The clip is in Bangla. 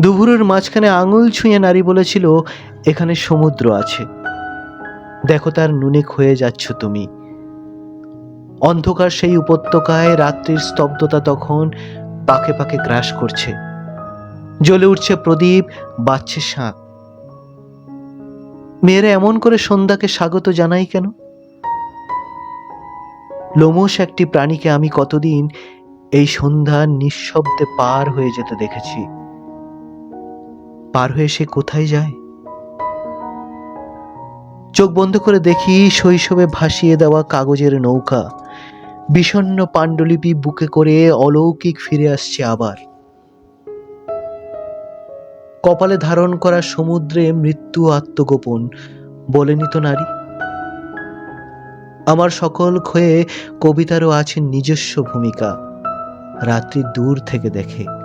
দুপুরের মাঝখানে আঙুল ছুঁয়ে নারী বলেছিল, এখানে সমুদ্র আছে। দেখো তার নুনে ক্ষয়ে যাচ্ছ তুমি। অন্ধকার সেই উপত্যকায় রাত্রির স্তব্ধতা তখন পাকে পাকে গ্রাস করছে। জ্বলে উঠছে প্রদীপ, বাজছে শাঁখ মেয়েরা এমন করে সন্ধ্যাকে স্বাগত জানাই কেন? লোমস একটি প্রাণীকে আমি কতদিন এই সন্ধ্যা নিঃশব্দে পার হয়ে যেতে দেখেছি। পার হয়ে সে কোথায় যায়? চোখ বন্ধ করে দেখি শৈশবে ভাসিয়ে দেওয়া কাগজের নৌকা। বিষণ্ণ পাণ্ডুলিপি বুকে করে অলৌকিক ফিরে আসছে আবার। কপালে ধারণ করা সমুদ্রে মৃত্যু আত্মগোপন, বলেনি তো নারী। আমার সকল ক্ষয়ে কবিতারও আছে নিজস্ব ভূমিকা, রাত্রি দূর থেকে দেখে।